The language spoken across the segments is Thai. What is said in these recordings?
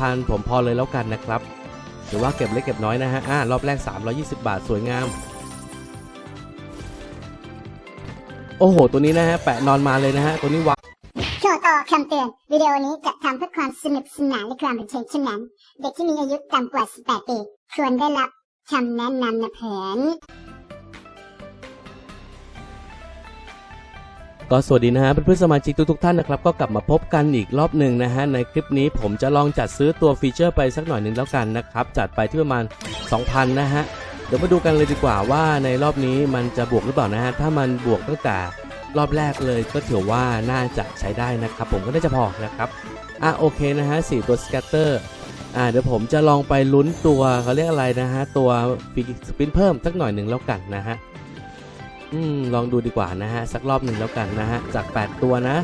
2,000ผมพอเลยแล้วกันนะครับหรือว่าเก็บเล็กเก็บน้อยนะฮะอ่ารอบแรก 320 บาทสวยงาม โอ้โห ตัวนี้นะฮะ แปะนอนมาเลยนะฮะ ตัวนี้วางโชว์ต่อคำเตือน วิดีโอนี้จัดทำเพื่อความสนุกสนานและความบันเทิงเท่านั้น เด็กที่มีอายุต่ำกว่า 18 ปี ควรได้รับคำแนะนำนะเพื่อน ก็สวัสดีนะฮะเพื่อนๆสมาชิกทุกๆท่านนะครับก็กลับมาพบกันอีกรอบหนึ่งนะฮะในคลิปนี้ผมจะลองจัดซื้อตัวฟีเจอร์ไปสักหน่อยหนึ่งแล้วกันนะครับจัดไปที่ประมาณ 2,000 นะฮะเดี๋ยวมาดูกันเลยดีกว่าว่าในรอบนี้มันจะบวกหรือเปล่านะฮะถ้ามันบวกตั้งแต่รอบแรกเลยก็ถือว่าน่าจะใช้ได้นะครับ ผมก็น่าจะพอนะครับอะโอเคนะฮะสี่ตัวสแกตเตอร์อ่าเดี๋ยวผมจะลองไปลุ้นตัวเขาเรียกอะไรนะฮะตัวฟีสปินเพิ่มสักหน่อยหนึ่งแล้วกันนะฮะ อืมลองดูดีกว่านะฮะ สักรอบหนึ่งแล้วกันนะฮะ จาก 8 ตัวนะ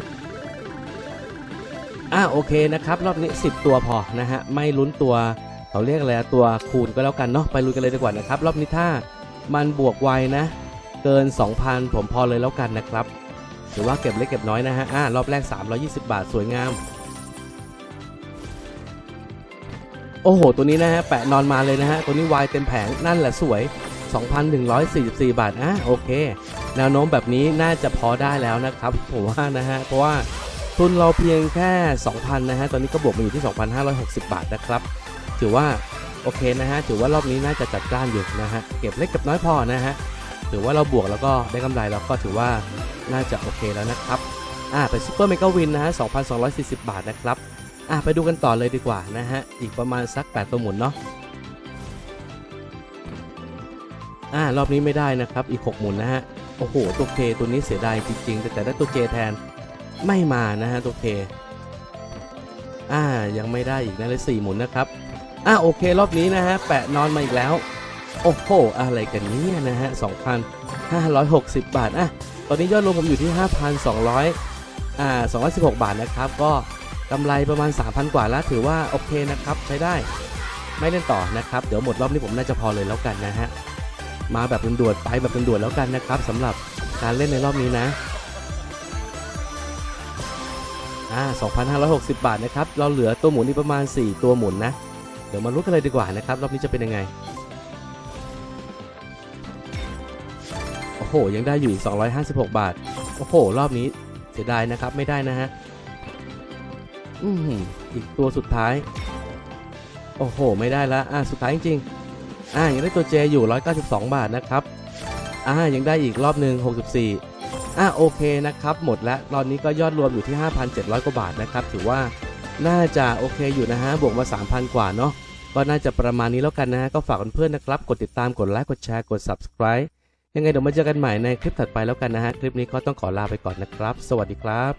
อะโอเคนะครับรอบนี้ 10 ตัวพอนะฮะไม่ลุ้นตัวเขาเรียกอะไรตัวคูณก็แล้วกันเนาะไปลุ้นกันเลยดีกว่านะครับ รอบนี้ถ้ามันบวกไวนะ เกิน 2,000 ผมพอเลยแล้วกันนะครับหรือว่าเก็บเล็กเก็บน้อยนะฮะอ่ารอบแรก 320 บาทสวยงาม โอ้โห ตัวนี้นะฮะแปะนอนมาเลยนะฮะตัวนี้วายเต็มแผงนั่นแหละสวย 2,144 บาทอะโอเค แนวโน้มแบบนี้น่าจะพอได้แล้วนะครับผมว่านะฮะเพราะว่าทุนเราเพียงแค่ 2,000 นะฮะ ตอนนี้ก็บวกมาอยู่ที่ 2,560 บาทนะครับ ถือว่าโอเคนะฮะ ถือว่ารอบนี้น่าจะจัดจ้านอยู่นะฮะ เก็บเล็กเก็บน้อยพอนะฮะ ถือว่าเราบวกแล้วก็ได้กำไรแล้วก็ถือว่าน่าจะโอเคแล้วนะครับ อ่าเป็นซูเปอร์เมกาวินนะฮะ 2,240 บาทนะครับ อะไปดูกันต่อเลยดีกว่านะฮะ อีกประมาณสัก 8 ตัวหมุนเนาะ อ่ารอบนี้ไม่ได้นะครับ อีก 6 หมุนนะฮะ โอ้โห ตัวเคตัวนี้เสียดายจริงๆ แต่แต่ได้ตัวเคแทนไม่มานะฮะตัวเคอ่า ยังไม่ได้อีกนะเลย4หมุนนะครับ อ่าโอเค รอบนี้นะฮะ แปะนอนมาอีกแล้ว โอ้โห อะไรกันเนี่ยนะฮะ2,560บาท อะ ตอนนี้ยอดรวมผมอยู่ที่5,200อ่า216บาทนะครับ ก็กำไรประมาณ3,000กว่าแล้วถือว่าโอเคนะครับ ใช้ได้ ไม่เล่นต่อนะครับ เดี๋ยวหมดรอบนี้ผมน่าจะพอเลยแล้วกันนะฮะ มาแบบด่วนๆไปแบบด่วนๆแล้วกันนะครับสำหรับการเล่นในรอบนี้นะอ่า2,560 บาทนะครับ เราเหลือตัวหมุนอีกประมาณ 4 ตัวหมุนนะ เดี๋ยวมาลุ้นกันเลยดีกว่านะครับ รอบนี้จะเป็นยังไง โอ้โห ยังได้อยู่อีก 256 บาท โอ้โห รอบนี้เสียดายนะครับ ไม่ได้นะฮะ อืมอีกตัวสุดท้าย โอ้โห ไม่ได้ละอ่าสุดท้ายจริงๆ อ่ายังได้ตัวเจอยู่ 192 บาทนะครับอ่ายังได้อีกรอบหนึ่ง64อ่าโอเคนะครับ หมดแล้วตอนนี้ก็ยอดรวมอยู่ที่ 5,700 กว่าบาทนะครับ ถือว่าน่าจะโอเคอยู่นะฮะ บวกมา 3,000 กว่าเนาะ ก็น่าจะประมาณนี้แล้วกันนะฮะ ก็ฝากเพื่อนๆนะครับ กดติดตาม กดไลค์ กดแชร์ กด subscribe ยังไงเดี๋ยวมาเจอกันใหม่ในคลิปถัดไปแล้วกันนะฮะ คลิปนี้ก็ต้องขอลาไปก่อนนะครับ สวัสดีครับ